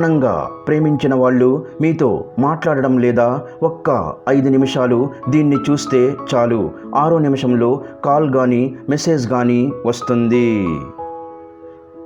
ప్రాణంగా ప్రేమించిన వాళ్ళు మీతో మాట్లాడడం లేదా ఒక్క ఐదు నిమిషాలు దీన్ని చూస్తే చాలు. ఆరో నిమిషంలో కాల్ కానీ మెసేజ్ కానీ వస్తుంది.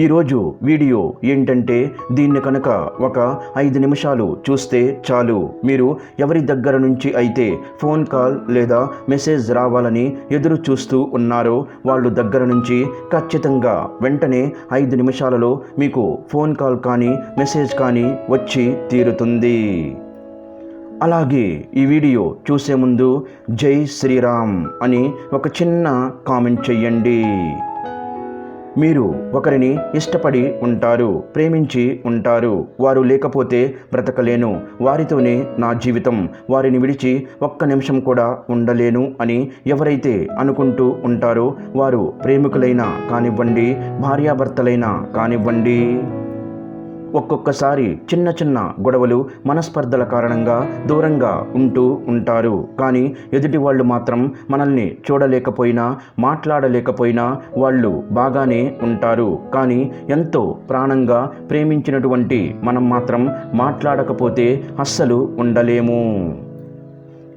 ఈరోజు వీడియో ఏంటంటే దీన్ని కనుక ఒక ఐదు నిమిషాలు చూస్తే చాలు. మీరు ఎవరి దగ్గర నుంచి అయితే ఫోన్ కాల్ లేదా మెసేజ్ రావాలని ఎదురు చూస్తూ ఉన్నారో వాళ్ళు దగ్గర నుంచి ఖచ్చితంగా వెంటనే ఐదు నిమిషాలలో మీకు ఫోన్ కాల్ కానీ మెసేజ్ కానీ వచ్చి తీరుతుంది. అలాగే ఈ వీడియో చూసే ముందు జై శ్రీరామ్ అని ఒక చిన్న కామెంట్ చెయ్యండి. మీరు ఒకరిని ఇష్టపడి ఉంటారు ప్రేమించి ఉంటారు. వారు లేకపోతే బ్రతకలేను. వారితోనే నా జీవితం. వారిని విడిచి ఒక్క నిమిషం కూడా ఉండలేను అని ఎవరైతే అనుకుంటూ ఉంటారో వారు ప్రేమికులైనా కానివ్వండి భార్యాభర్తలైనా కానివ్వండి. ఒక్కొక్కసారి చిన్న చిన్న గొడవలు మనస్పర్ధల కారణంగా దూరంగా ఉంటూ ఉంటారు. కానీ ఎదుటి వాళ్ళు మాత్రం మనల్ని చూడలేకపోయినా మాట్లాడలేకపోయినా వాళ్ళు బాగానే ఉంటారు. కానీ ఎంతో ప్రాణంగా ప్రేమించినటువంటి మనం మాత్రం మాట్లాడకపోతే అస్సలు ఉండలేము.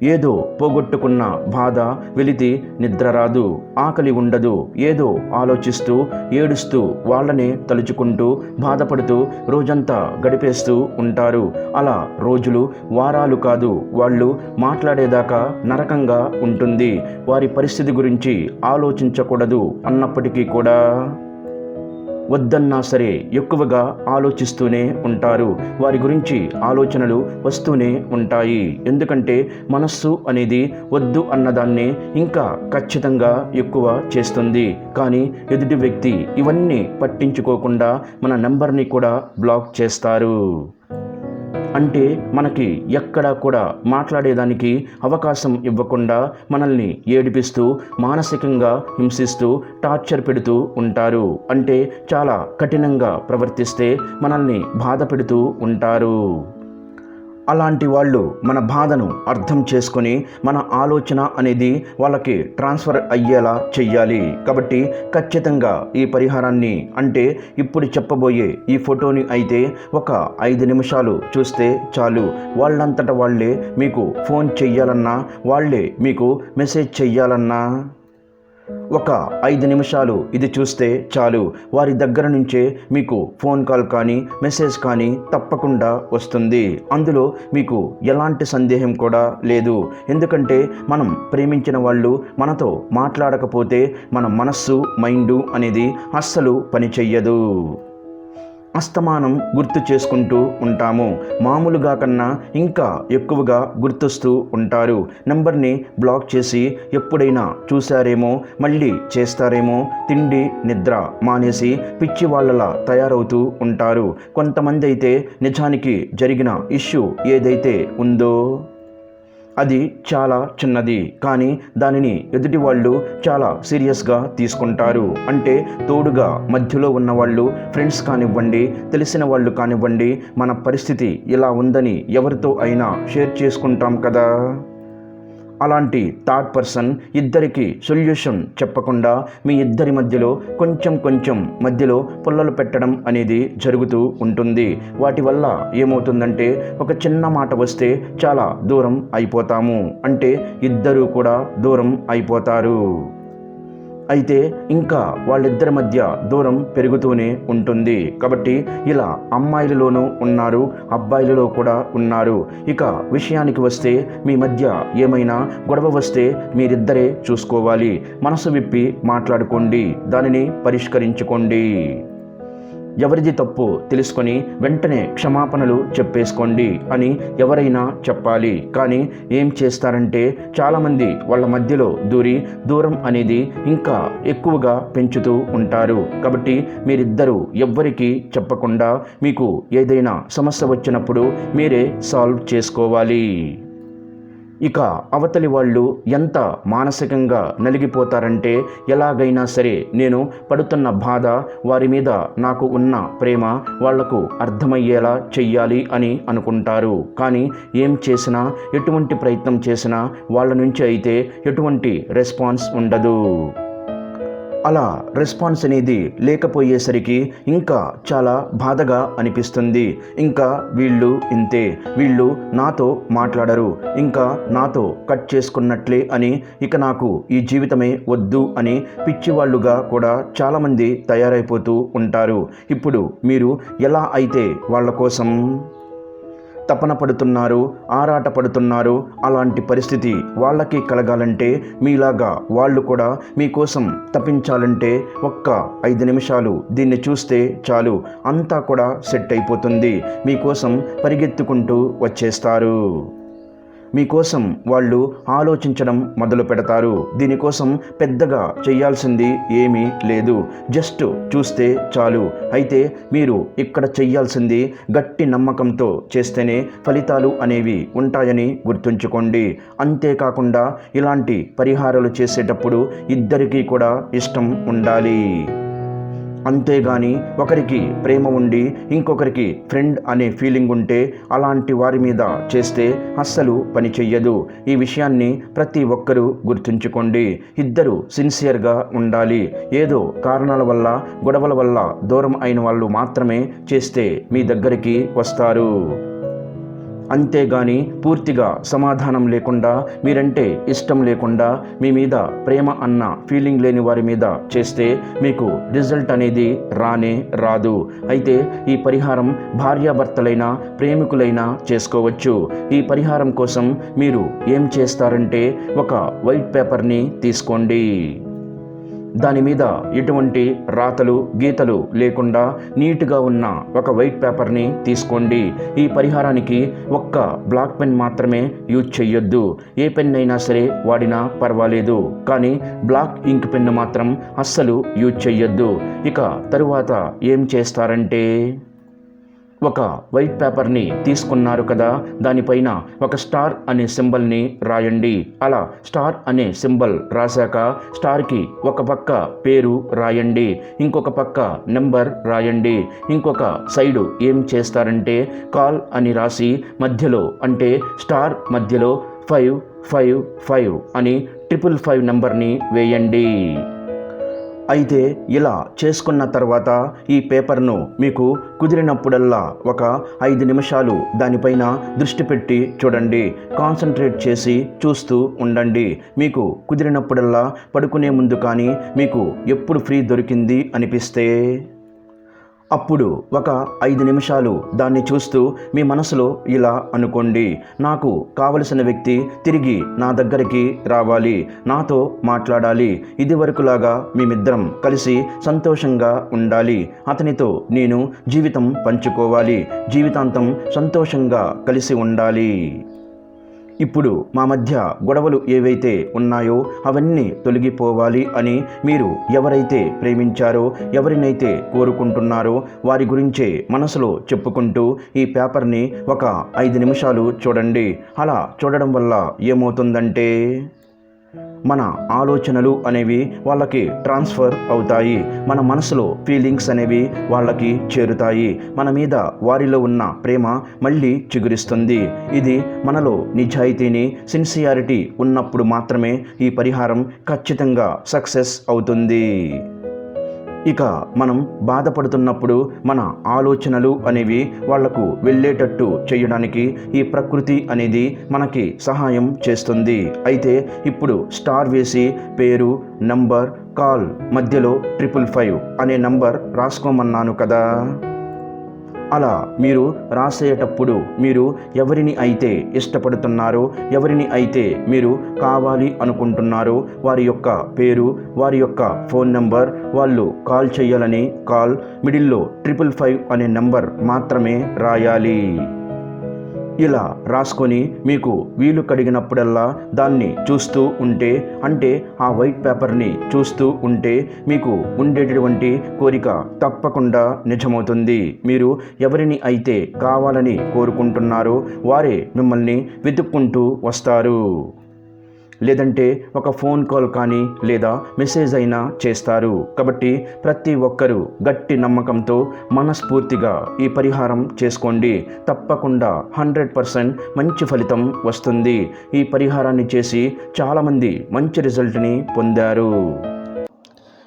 ఏదో పోగొట్టుకున్న బాధ వెలితి నిద్ర రాదు ఆకలి ఉండదు ఏదో ఆలోచిస్తూ ఏడుస్తూ వాళ్ళనే తలుచుకుంటూ బాధపడుతూ రోజంతా గడిపేస్తూ ఉంటారు. అలా రోజులు వారాలు కాదు వాళ్ళు మాట్లాడేదాకా నరకంగా ఉంటుంది. వారి పరిస్థితి గురించి ఆలోచించకూడదు అన్నప్పటికీ కూడా. వద్దన్నా సరే ఎక్కువగా ఆలోచిస్తూనే ఉంటారు. వారి గురించి ఆలోచనలు వస్తూనే ఉంటాయి. ఎందుకంటే మనస్సు అనేది వద్దు అన్నదాన్ని ఇంకా ఖచ్చితంగా ఎక్కువ చేస్తుంది. కానీ ఎదుటి వ్యక్తి ఇవన్నీ పట్టించుకోకుండా మన నెంబర్ని కూడా బ్లాక్ చేస్తారు. అంటే మనకి ఎక్కడా కూడా మాట్లాడేదానికి అవకాశం ఇవ్వకుండా మనల్ని ఏడిపిస్తూ మానసికంగా హింసిస్తూ టార్చర్ పెడుతూ ఉంటారు. అంటే చాలా కఠినంగా ప్రవర్తిస్తే మనల్ని బాధ పెడుతూ ఉంటారు. అలాంటి వాళ్ళు మన బాధను అర్థం చేసుకొని మన ఆలోచన అనేది వాళ్ళకి ట్రాన్స్ఫర్ అయ్యేలా చెయ్యాలి. కాబట్టి ఖచ్చితంగా ఈ పరిహారాన్ని అంటే ఇప్పుడు చెప్పబోయే ఈ ఫోటోని అయితే ఒక ఐదు నిమిషాలు చూస్తే చాలు. వాళ్ళంతట వాళ్ళే మీకు ఫోన్ చెయ్యాలన్నా వాళ్ళే మీకు మెసేజ్ చెయ్యాలన్నా ఒక ఐదు నిమిషాలు ఇది చూస్తే చాలు. వారి దగ్గర నుంచే మీకు ఫోన్ కాల్ కానీ మెసేజ్ కానీ తప్పకుండా వస్తుంది. అందులో మీకు ఎలాంటి సందేహం కూడా లేదు. ఎందుకంటే మనం ప్రేమించిన వాళ్ళు మనతో మాట్లాడకపోతే మన మనస్సు మైండు అనేది అస్సలు పనిచెయ్యదు అస్తమానం గుర్తు చేసుకుంటూ ఉంటాము. మామూలుగా కన్నా ఇంకా ఎక్కువగా గుర్తొస్తూ ఉంటారు. నెంబర్ని బ్లాక్ చేసి ఎప్పుడైనా చూశారేమో మళ్ళీ చేస్తారేమో తిండి నిద్ర మానేసి పిచ్చి వాళ్ళలా తయారవుతూ ఉంటారు. కొంతమంది అయితే నిజానికి జరిగిన ఇష్యూ ఏదైతే ఉందో అది చాలా చిన్నది కానీ దానిని ఎదుటి వాళ్ళు చాలా సీరియస్గా తీసుకుంటారు. అంటే తోడుగా మధ్యలో ఉన్న వాళ్ళు ఫ్రెండ్స్ కానివ్వండి తెలిసిన వాళ్ళు కానివ్వండి మన పరిస్థితి ఇలా ఉందని ఎవరితో అయినా షేర్ చేసుకుంటాం కదా? అలాంటి థర్డ్ పర్సన్ ఇద్దరికి సొల్యూషన్ చెప్పకుండా మీ ఇద్దరి మధ్యలో కొంచెం కొంచెం మధ్యలో పుల్లలు పెట్టడం అనేది జరుగుతూ ఉంటుంది. వాటి వల్ల ఏమవుతుందంటే ఒక చిన్న మాట వస్తే చాలా దూరం అయిపోతాము. అంటే ఇద్దరూ కూడా దూరం అయిపోతారు. అయితే ఇంకా వాళ్ళిద్దరి మధ్య దూరం పెరుగుతూనే ఉంటుంది. కాబట్టి ఇలా అమ్మాయిలలోనూ ఉన్నారు అబ్బాయిలలో కూడా ఉన్నారు. ఇక విషయానికి వస్తే మీ మధ్య ఏమైనా గొడవ వస్తే మీరిద్దరే చూసుకోవాలి. మనసు విప్పి మాట్లాడుకోండి. దానిని పరిష్కరించుకోండి. ఎవరిది తప్పు తెలుసుకొని వెంటనే క్షమాపణలు చెప్పేసుకోండి అని ఎవరైనా చెప్పాలి. కానీ ఏం చేస్తారంటే చాలామంది వాళ్ళ మధ్యలో దూరి దూరం అనేది ఇంకా ఎక్కువగా పెంచుతూ ఉంటారు. కాబట్టి మీరిద్దరూ ఎవ్వరికీ చెప్పకుండా మీకు ఏదైనా సమస్య వచ్చినప్పుడు మీరే సాల్వ్ చేసుకోవాలి. ఇక అవతలి వాళ్ళు ఎంత మానసికంగా నలిగిపోతారంటే ఎలాగైనా సరే నేను పడుతున్న బాధ వారి మీద నాకు ఉన్న ప్రేమ వాళ్ళకు అర్థమయ్యేలా చెయ్యాలి అని అనుకుంటారు. కానీ ఏం చేసినా ఎటువంటి ప్రయత్నం చేసినా వాళ్ళ నుంచి అయితే ఎటువంటి రెస్పాన్స్ ఉండదు. అలా రెస్పాన్స్ అనేది లేకపోయేసరికి ఇంకా చాలా బాధగా అనిపిస్తుంది. ఇంకా వీళ్ళు ఇంతే వీళ్ళు నాతో మాట్లాడరు. ఇంకా నాతో కట్ చేసుకున్నట్లే అని ఇక నాకు ఈ జీవితమే వద్దు అని పిచ్చివాళ్ళుగా కూడా చాలామంది తయారైపోతూ ఉంటారు. ఇప్పుడు మీరు ఎలా అయితే వాళ్ళ కోసం తపన పడుతున్నారు ఆరాట పడుతున్నారు. అలాంటి పరిస్థితి వాళ్ళకి కలగాలంటే మీలాగా వాళ్ళు కూడా మీకోసం తపించాలంటే ఒక్క ఐదు నిమిషాలు దీన్ని చూస్తే చాలు. అంతా కూడా సెట్ అయిపోతుంది. మీకోసం పరిగెత్తుకుంటూ వచ్చేస్తారు. మీకోసం వాళ్ళు ఆలోచించడం మొదలు పెడతారు. దీనికోసం పెద్దగా చేయాల్సింది ఏమీ లేదు. జస్ట్ చూస్తే చాలు. అయితే మీరు ఇక్కడ చెయ్యాల్సింది గట్టి నమ్మకంతో చేస్తేనే ఫలితాలు అనేవి ఉంటాయని గుర్తుంచుకోండి. అంతేకాకుండా ఇలాంటి పరిహారాలు చేసేటప్పుడు ఇద్దరికీ కూడా ఇష్టం ఉండాలి. అంతేగాని ఒకరికి ప్రేమ ఉండి ఇంకొకరికి ఫ్రెండ్ అనే ఫీలింగ్ ఉంటే అలాంటి వారి మీద చేస్తే అస్సలు పని చెయ్యదు. ఈ విషయాన్ని ప్రతి ఒక్కరూ గుర్తుంచుకోండి. ఇద్దరు సిన్సియర్గా ఉండాలి. ఏదో కారణాల వల్ల గొడవల వల్ల దూరం అయిన వాళ్ళు మాత్రమే చేస్తే మీ దగ్గరికి వస్తారు. అంతేగాని పూర్తిగా సమాధానం లేకుండా మీరంటే ఇష్టం లేకుండా మీ మీద ప్రేమ అన్న ఫీలింగ్ లేని వారి మీద చేస్తే మీకు రిజల్ట్ అనేది రానే రాదు. అయితే ఈ పరిహారం భార్యాభర్తలైనా ప్రేమికులైనా చేసుకోవచ్చు. ఈ పరిహారం కోసం మీరు ఏం చేస్తారంటే ఒక వైట్ పేపర్ని తీసుకోండి. దాని మీద ఎటువంటి రాతలు గీతలు లేకుండా నీట్గా ఉన్న ఒక వైట్ పేపర్ని తీసుకోండి. ఈ పరిహారానికి ఒక్క బ్లాక్ పెన్ మాత్రమే యూజ్ చేయొద్దు ఏ పెన్ అయినా సరే వాడినా పర్వాలేదు. కానీ బ్లాక్ ఇంక్ పెన్ను మాత్రం అస్సలు యూజ్ చేయొద్దు ఇక తరువాత ఏం చేస్తారంటే ఒక వైట్ పేపర్ని తీసుకున్నారు కదా దానిపైన ఒక స్టార్ అనే సింబల్ని రాయండి. అలా స్టార్ అనే సింబల్ రాశాక స్టార్కి ఒక పక్క పేరు రాయండి ఇంకొక పక్క నెంబర్ రాయండి. ఇంకొక సైడు ఏం చేస్తారంటే కాల్ అని రాసి మధ్యలో అంటే స్టార్ మధ్యలో ఫైవ్ ఫైవ్ ఫైవ్ అని ట్రిపుల్ ఫైవ్ నెంబర్ని వేయండి. అయితే ఇలా చేసుకున్న తర్వాత ఈ పేపర్ను మీకు కుదిరినప్పుడల్లా ఒక ఐదు నిమిషాలు దానిపైన దృష్టి పెట్టి చూడండి. కాన్సన్ట్రేట్ చేసి చూస్తూ ఉండండి. మీకు కుదిరినప్పుడల్లా పడుకునే ముందు కానీ మీకు ఎప్పుడు ఫ్రీ దొరికింది అనిపిస్తే అప్పుడు ఒక ఐదు నిమిషాలు దాన్ని చూస్తూ మీ మనసులో ఇలా అనుకోండి. నాకు కావలసిన వ్యక్తి తిరిగి నా దగ్గరికి రావాలి. నాతో మాట్లాడాలి. ఇదివరకులాగా మేమిద్దరం కలిసి సంతోషంగా ఉండాలి. అతనితో నేను జీవితం పంచుకోవాలి. జీవితాంతం సంతోషంగా కలిసి ఉండాలి. ఇప్పుడు మా మధ్య గొడవలు ఏవైతే ఉన్నాయో అవన్నీ తొలగిపోవాలి అని మీరు ఎవరైతే ప్రేమించారో ఎవరినైతే కోరుకుంటున్నారో వారి గురించే మనసులో చెప్పుకుంటూ ఈ పేపర్ని ఒక ఐదు నిమిషాలు చూడండి. అలా చూడడం వల్ల ఏమవుతుందంటే మన ఆలోచనలు అనేవి వాళ్ళకి ట్రాన్స్ఫర్ అవుతాయి. మన మనసులో ఫీలింగ్స్ అనేవి వాళ్ళకి చేరుతాయి. మన మీద వారిలో ఉన్న ప్రేమ మళ్ళీ చిగురిస్తుంది. ఇది మనలో నిజాయితీని సిన్సియారిటీ ఉన్నప్పుడు మాత్రమే ఈ పరిహారం ఖచ్చితంగా సక్సెస్ అవుతుంది. ఇక మనం బాధపడుతున్నప్పుడు మన ఆలోచనలు అనేవి వాళ్ళకు వెళ్ళేటట్టు చేయడానికి ఈ ప్రకృతి అనేది మనకి సహాయం చేస్తుంది. అయితే ఇప్పుడు స్టార్ వేసి పేరు నంబర్ కాల్ మధ్యలో ట్రిపుల్ ఫైవ్ అనే నంబర్ రాసుకోమన్నాను కదా. అలా మీరు రాసేటప్పుడు మీరు ఎవరిని అయితే ఇష్టపడుతున్నారో ఎవరిని అయితే మీరు కావాలి అనుకుంటున్నారో వారి యొక్క పేరు వారి యొక్క ఫోన్ నెంబర్ వాళ్ళు కాల్ చేయాలని కాల్ మిడిల్లో ట్రిపుల్ ఫైవ్ అనే నంబర్ మాత్రమే రాయాలి. ఇలా రాసుకొని మీకు వీలు కడిగినప్పుడల్లా దాన్ని చూస్తూ ఉంటే అంటే ఆ వైట్ పేపర్ని చూస్తూ ఉంటే మీకు ఉండేటటువంటి కోరిక తప్పకుండా నిజమవుతుంది. మీరు ఎవరిని అయితే కావాలని కోరుకుంటున్నారో వారే మిమ్మల్ని వెతుక్కుంటూ వస్తారు. లేదంటే ఒక ఫోన్ కాల్ కానీ లేదా మెసేజ్ అయినా చేస్తారు. కాబట్టి ప్రతి ఒక్కరూ గట్టి నమ్మకంతో మనస్ఫూర్తిగా ఈ పరిహారం చేసుకోండి. తప్పకుండా హండ్రెడ్ పర్సెంట్ మంచి ఫలితం వస్తుంది. ఈ పరిహారాన్ని చేసి చాలామంది మంచి రిజల్ట్ని పొందారు.